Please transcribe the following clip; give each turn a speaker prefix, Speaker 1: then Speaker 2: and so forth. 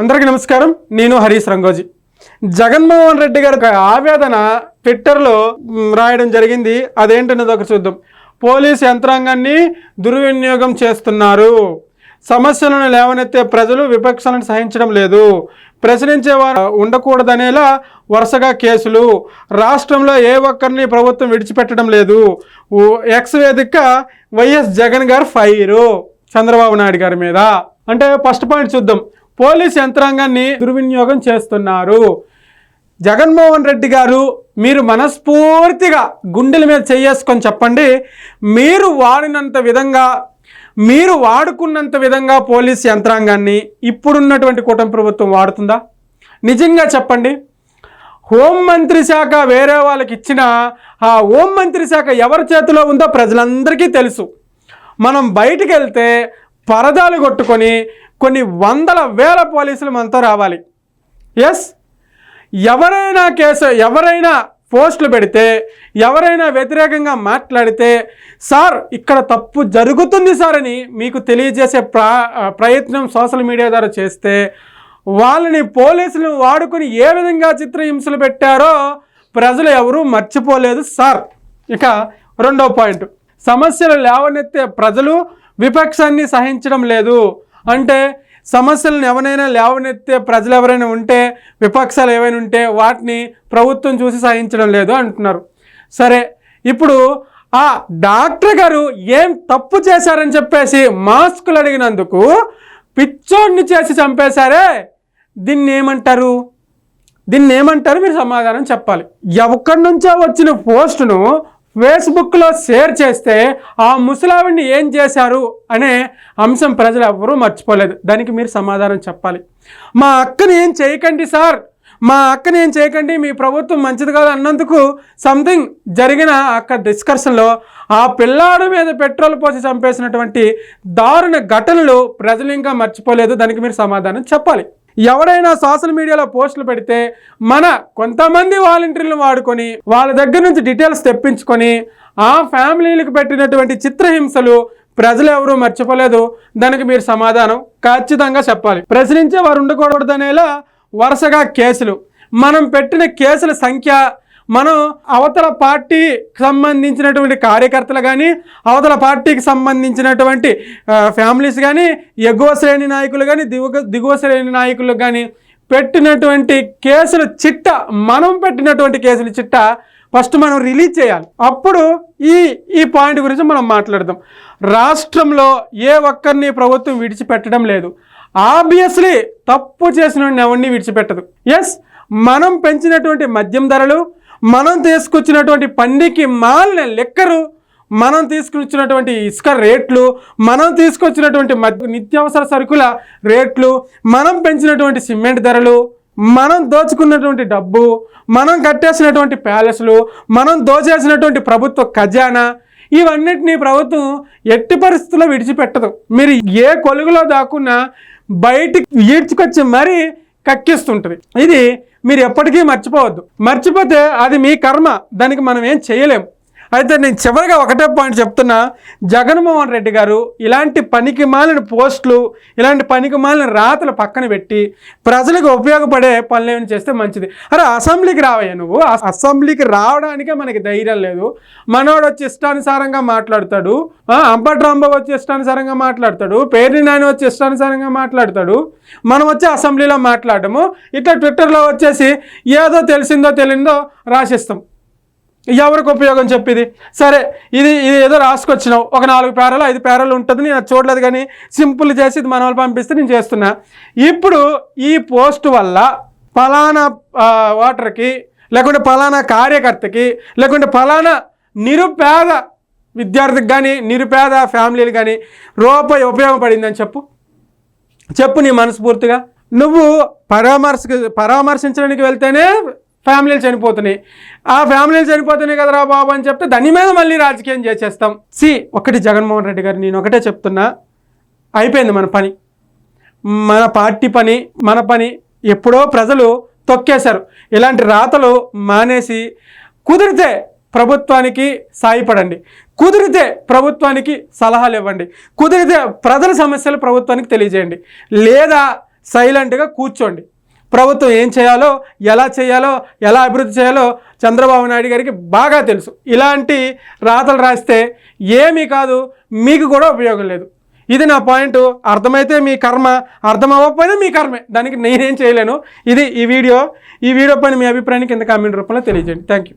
Speaker 1: అందరికీ నమస్కారం. నేను హరీష్ రంగోజీ. జగన్మోహన్ రెడ్డి గారి ఒక ఆవేదన ట్విట్టర్లో రాయడం జరిగింది. అదేంటనేది ఒక చూద్దాం. పోలీస్ యంత్రాంగాన్ని దుర్వినియోగం చేస్తున్నారు. సమస్యలను లేవనెత్తే ప్రజలు విపక్షాలను సహించడం లేదు. ప్రశ్నించేవారు ఉండకూడదనేలా వరుసగా కేసులు. రాష్ట్రంలో ఏ ఒక్కరిని ప్రభుత్వం విడిచిపెట్టడం లేదు. ఓ- ఎక్స్ వేదిక వైఎస్ జగన్ గారు ఫైరు చంద్రబాబు నాయుడు గారి మీద. అంటే ఫస్ట్ పాయింట్ చూద్దాం. పోలీస్ యంత్రాంగాన్ని దుర్వినియోగం చేస్తున్నారు. జగన్మోహన్ రెడ్డి గారు మీరు మనస్ఫూర్తిగా గుండెల మీద చేసుకొని చెప్పండి. మీరు వాడినంత విధంగా మీరు వాడుకున్నంత విధంగా పోలీస్ యంత్రాంగాన్ని ఇప్పుడున్నటువంటి కూటమి ప్రభుత్వం వాడుతుందా? నిజంగా చెప్పండి. హోంమంత్రి శాఖ వేరే వాళ్ళకి ఇచ్చిన ఆ హోంమంత్రి శాఖ ఎవరి చేతిలో ఉందో ప్రజలందరికీ తెలుసు. మనం బయటికి వెళ్తే పరదాలు కొట్టుకొని కొన్ని వందల వేల పోలీసులు మనతో రావాలి. ఎస్ ఎవరైనా కేసు ఎవరైనా పోస్టులు పెడితే ఎవరైనా వ్యతిరేకంగా మాట్లాడితే సార్ ఇక్కడ తప్పు జరుగుతుంది సార్ అని మీకు తెలియజేసే ప్రయత్నం సోషల్ మీడియా ద్వారా చేస్తే వాళ్ళని పోలీసులు వాడుకొని ఏ విధంగా చిత్రహింసలు పెట్టారో ప్రజలు ఎవరూ మర్చిపోలేదు సార్. ఇక రెండో పాయింట్. సమస్యలు లేవనెత్తే ప్రజలు విపక్షాన్ని సహించడం లేదు. అంటే సమస్యలను ఎవరైనా లేవనెత్తే ప్రజలు ఎవరైనా ఉంటే విపక్షాలు ఏవైనా ఉంటే వాటిని ప్రభుత్వం చూసి సహించడం లేదు అంటున్నారు. సరే ఇప్పుడు ఆ డాక్టర్ గారు ఏం తప్పు చేశారని చెప్పేసి మాస్కులు అడిగినందుకు పిచ్చోడిని చేసి చంపేశారే. దీన్ని ఏమంటారు? దీన్ని ఏమంటారు? మీరు సమాధానం చెప్పాలి. ఎక్కడి నుంచో వచ్చిన పోస్టును ఫేస్బుక్లో షేర్ చేస్తే ఆ ముసలావిడిని ఏం చేశారు అనే అంశం ప్రజలు ఎవ్వరూ మర్చిపోలేదు. దానికి మీరు సమాధానం చెప్పాలి. మా అక్కని ఏం చేయకండి సార్. మా అక్కని ఏం చేయకండి. మీ ప్రభుత్వం మంచిది కాదు అన్నందుకు సంథింగ్ జరిగిన అక్కడ డిస్కషన్లో ఆ పిల్లాడి మీద పెట్రోల్ పోసి చంపేసినటువంటి దారుణ ఘటనలు ప్రజలు ఇంకా మర్చిపోలేదు. దానికి మీరు సమాధానం చెప్పాలి. ఎవడైనా సోషల్ మీడియాలో పోస్టులు పెడితే మన కొంతమంది వాలంటీర్లు వాడుకొని వాళ్ళ దగ్గర నుంచి డీటెయిల్స్ తెప్పించుకొని ఆ ఫ్యామిలీలకు పెట్టినటువంటి చిత్రహింసలు ప్రజలు ఎవరూ మర్చిపోలేదు. దానికి మీరు సమాధానం ఖచ్చితంగా చెప్పాలి. ప్రశ్నించే వారు ఉండకూడదనేలా వరుసగా కేసులు. మనం పెట్టిన కేసుల సంఖ్య మనం అవతల పార్టీకి సంబంధించినటువంటి కార్యకర్తలు కానీ అవతల పార్టీకి సంబంధించినటువంటి ఫ్యామిలీస్ కానీ ఎగువ శ్రేణి నాయకులు కానీ దిగువ దిగువ శ్రేణి నాయకులు కానీ పెట్టినటువంటి కేసుల చిట్ట మనం పెట్టినటువంటి కేసుల చిట్ట ఫస్ట్ మనం రిలీజ్ చేయాలి. అప్పుడు ఈ ఈ పాయింట్ గురించి మనం మాట్లాడదాం. రాష్ట్రంలో ఏ ఒక్కరిని ప్రభుత్వం విడిచిపెట్టడం లేదు. ఆబ్వియస్లీ తప్పు చేసిన ఎవరిని విడిచిపెట్టదు. ఎస్ మనం పెంచినటువంటి మద్యం ధరలు మనం తీసుకొచ్చినటువంటి పండికి మాలిన లెక్కరు మనం తీసుకొచ్చినటువంటి ఇసుక రేట్లు మనం తీసుకొచ్చినటువంటి మధ్య నిత్యావసర సరుకుల రేట్లు మనం పెంచినటువంటి సిమెంట్ ధరలు మనం దోచుకున్నటువంటి డబ్బు మనం కట్టేసినటువంటి ప్యాలెస్లు మనం దోచేసినటువంటి ప్రభుత్వ ఖజానా ఇవన్నిటినీ ప్రభుత్వం ఎట్టి పరిస్థితుల్లో విడిచిపెట్టదు. మీరు ఏ కొలుగులో దాక్కున్నా బయటికి ఈడ్చుకొచ్చి మరీ కక్కిస్తుంటుంది. ఇది మీరు ఎప్పటికీ మర్చిపోవద్దు. మర్చిపోతే అది మీ కర్మ. దానికి మనం ఏం చేయలేం. అయితే నేను చివరిగా ఒకటే పాయింట్ చెప్తున్నా. జగన్మోహన్ రెడ్డి గారు ఇలాంటి పనికి మాలిన పోస్టులు ఇలాంటి పనికి మాలిన రాతలు పక్కన పెట్టి ప్రజలకు ఉపయోగపడే పనులు ఏమైనా చేస్తే మంచిది. అరే అసెంబ్లీకి రావయ్యా నువ్వు? అసెంబ్లీకి రావడానికే మనకి ధైర్యం లేదు. మనోడు వచ్చి ఇష్టానుసారంగా మాట్లాడతాడు. ఆ, రాంబాబు వచ్చి ఇష్టానుసారంగా మాట్లాడతాడు. పేర్ని నాయన వచ్చి ఇష్టానుసారంగా మాట్లాడతాడు. మనం వచ్చి అసెంబ్లీలో మాట్లాడము. ఇట్లా ట్విట్టర్లో వచ్చేసి ఏదో తెలిసిందో తెలియదో రాసిస్తాం. ఎవరికి ఉపయోగం చెప్పిది సరే ఇది ఇది ఏదో రాసుకొచ్చినావు. ఒక నాలుగు పేరాలు ఐదు పేరాలు ఉంటుంది నేను చూడలేదు కానీ సింపుల్ చేసి ఇది మన పంపిస్తే నేను చేస్తున్నా. ఇప్పుడు ఈ పోస్ట్ వల్ల ఫలానా ఓటర్కి లేకుంటే ఫలానా కార్యకర్తకి లేకుంటే ఫలానా నిరుపేద విద్యార్థికి కానీ నిరుపేద ఫ్యామిలీలు కానీ రూపాయి ఉపయోగపడిందని చెప్పు. చెప్పు నీ మనస్ఫూర్తిగా. నువ్వు పరామర్శ పరామర్శించడానికి వెళ్తేనే ఫ్యామిలీలు చనిపోతున్నాయి. ఆ ఫ్యామిలీలు చనిపోతున్నాయి కదరా బాబు అని చెప్తే దాని మీద మళ్ళీ రాజకీయం చేసేస్తాం. సి ఒకటి జగన్మోహన్ రెడ్డి గారు నేను ఒకటే చెప్తున్నా. అయిపోయింది మన పని. మన పార్టీ పని మన పని. ఎప్పుడో ప్రజలు తొక్కేశారు. ఇలాంటి రాతలు మానేసి కుదిరితే ప్రభుత్వానికి సాయపడండి. కుదిరితే ప్రభుత్వానికి సలహాలు ఇవ్వండి. కుదిరితే ప్రజల సమస్యలు ప్రభుత్వానికి తెలియజేయండి. లేదా సైలెంట్గా కూర్చోండి. ప్రభుత్వం ఏం చేయాలో ఎలా చేయాలో ఎలా అభివృద్ధి చేయాలో చంద్రబాబు నాయుడు గారికి బాగా తెలుసు. ఇలాంటి రాతలు రాస్తే ఏమీ కాదు మీకు కూడా ఉపయోగం లేదు. ఇది నా పాయింట్. అర్థమైతే మీ కర్మ అర్థం అవ్వకపోయినా మీ కర్మే. దానికి నేనేం చేయలేను. ఇది ఈ వీడియో. ఈ వీడియో పైన మీ అభిప్రాయాన్ని కింద కామెంట్ రూపంలో తెలియజేయండి. Thank you